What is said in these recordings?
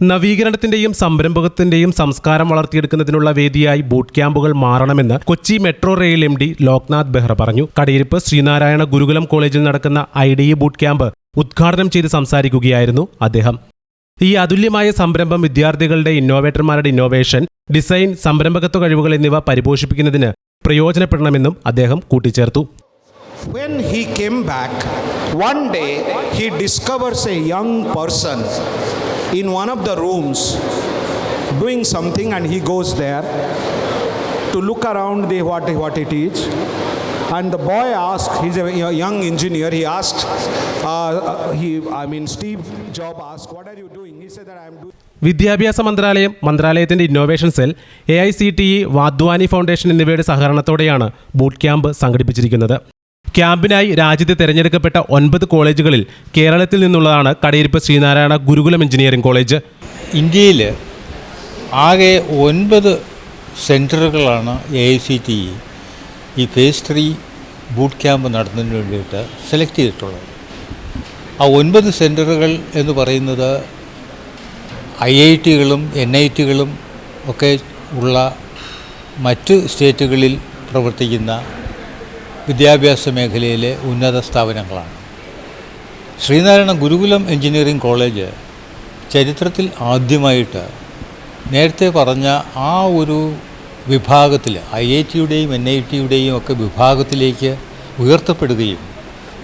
നവീകരണത്തിന്റെയും സംരംഭകത്തിന്റെയും സംസ്കാരം വളർത്തിയെടുക്കുന്നതിനുള്ള വേദിയായി ബൂട്ട് ക്യാമ്പുകൾ മാറണമെന്ന് Kochi metro rail M D Loknath Behera പറഞ്ഞു. കടിയിരിപ്പ് ശ്രീനാരായണ ഗുരുകുലം കോളേജിൽ നടക്കുന്ന ഐ ഡി ബൂട്ട് ക്യാമ്പ് ഉദ്ഘാടനം ചെയ്ത് സംസാരിക്കുകയായിരുന്നു അദ്ദേഹം. ഈ അതുല്യമായ സംരംഭം വിദ്യാർത്ഥികളുടെ ഇന്നോവേറ്റർമാരുടെ ഇന്നോവേഷൻ ഡിസൈൻ സംരംഭകത്വ കഴിവുകൾ എന്നിവ പരിപോഷിപ്പിക്കുന്നതിന് പ്രയോജനപ്പെടണമെന്നും അദ്ദേഹം കൂട്ടിച്ചേർത്തു. When he came back, one day he discovers a young person. In one of the rooms doing something and he goes there to look around the what, what it is. And the boy asked, he's a young engineer, he asked, uh, he, I mean, Steve job asked, what are you doing? He said that i am doing. വിദ്യാഭ്യാസ മന്ത്രാലയം മന്ത്രാലയത്തിന്റെ innovation cell A I C T E Wadhwani foundation എന്നിവയുടെ സഹകരണത്തോടെയാണ് boot camp സംഘടിപ്പിച്ചിരിക്കുന്നത് ക്യാമ്പിനായി രാജ്യത്തെ തെരഞ്ഞെടുക്കപ്പെട്ട ഒൻപത് കോളേജുകളിൽ കേരളത്തിൽ നിന്നുള്ളതാണ് കടയിരിപ്പ് ശ്രീനാരായണ ഗുരുകുലം എഞ്ചിനീയറിംഗ് കോളേജ്. ഇന്ത്യയിൽ ആകെ ഒൻപത് സെന്ററുകളാണ് A I C T E phase three boot camp നടത്തുന്നതിന് വേണ്ടിയിട്ട് സെലക്ട് ചെയ്തിട്ടുള്ളത്. ആ ഒൻപത് സെന്ററുകൾ എന്ന് പറയുന്നത് ഐ ഐ ടികളും എൻ ഐ ടികളും ഒക്കെ ഉള്ള മറ്റ് സ്റ്റേറ്റുകളിൽ പ്രവർത്തിക്കുന്ന വിദ്യാഭ്യാസ മേഖലയിലെ ഉന്നത സ്ഥാപനങ്ങളാണ്. ശ്രീനാരായണ ഗുരുകുലം എഞ്ചിനീയറിംഗ് കോളേജ് ചരിത്രത്തിൽ ആദ്യമായിട്ട് നേരത്തെ പറഞ്ഞ ആ ഒരു വിഭാഗത്തിൽ ഐ ഐ ടിയുടെയും എൻ ഐ ടിയുടെയും ഒക്കെ വിഭാഗത്തിലേക്ക് ഉയർത്തപ്പെടുകയും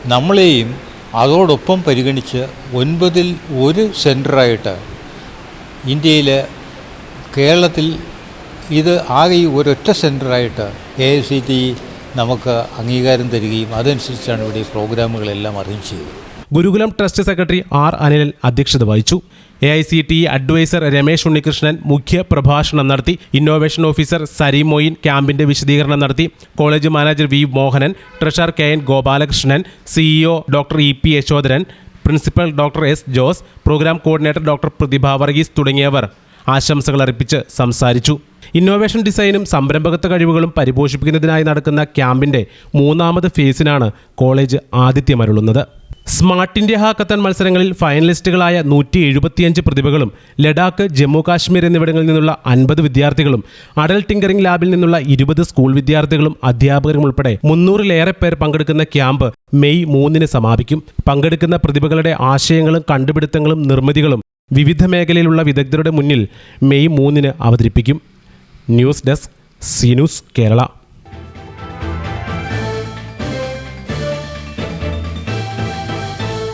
നമ്മളെയും അതോടൊപ്പം പരിഗണിച്ച് ഒൻപതിൽ ഒരു സെന്ററായിട്ട് ഇന്ത്യയിൽ കേരളത്തിൽ ഇത് ആകെ ഒരൊറ്റ സെന്ററായിട്ട് എ ഐ സി ടി നമുക്ക് അംഗീകാരം തരികയും അതനുസരിച്ചാണ് ഇവിടെ ഈ പ്രോഗ്രാമുകളെല്ലാം അറേഞ്ച് ചെയ്തത് Gurukulam trust secretary R Anilan അധ്യക്ഷത വഹിച്ചു. A I C T adviser Ramesh Unnikrishnan മുഖ്യ പ്രഭാഷണം നടത്തി. ഇന്നോവേഷൻ ഓഫീസർ സരീം മൊയിൻ ക്യാമ്പിന്റെ വിശദീകരണം നടത്തി. College manager V Mohanan treasurer K N Gopalakrishnan CEO doctor E P Yashodharan principal doctor S Jose programme coordinator doctor Prathibha Varghese തുടങ്ങിയവർ ആശംസകൾ അർപ്പിച്ച് സംസാരിച്ചു. ഇന്നോവേഷൻ ഡിസൈനും സംരംഭകത്വ കഴിവുകളും പരിപോഷിപ്പിക്കുന്നതിനായി നടക്കുന്ന ക്യാമ്പിന്റെ മൂന്നാമത് ഫേസിനാണ് കോളേജ് ആദിത്യമരുളുന്നത് സ്മാർട്ട് ഇന്ത്യ ഹാക്കത്തൺ മത്സരങ്ങളിൽ ഫൈനലിസ്റ്റുകളായ നൂറ്റി എഴുപത്തിയഞ്ച് പ്രതിഭകളും ലഡാക്ക് ജമ്മു കാശ്മീർ എന്നിവിടങ്ങളിൽ നിന്നുള്ള അൻപത് വിദ്യാർത്ഥികളും അടൽ ടിങ്കറിംഗ് ലാബിൽ നിന്നുള്ള ഇരുപത് സ്കൂൾ വിദ്യാർത്ഥികളും അധ്യാപകരും ഉൾപ്പെടെ മുന്നൂറിലേറെ പേർ പങ്കെടുക്കുന്ന ക്യാമ്പ് മെയ് മൂന്നിന് സമാപിക്കും. പങ്കെടുക്കുന്ന പ്രതിഭകളുടെ ആശയങ്ങളും കണ്ടുപിടുത്തങ്ങളും നിർമ്മിതികളും വിവിധ മേഖലയിലുള്ള വിദഗ്ധരുടെ മുന്നിൽ മെയ് മൂന്നിന് അവതരിപ്പിക്കും. News desk C news Kerala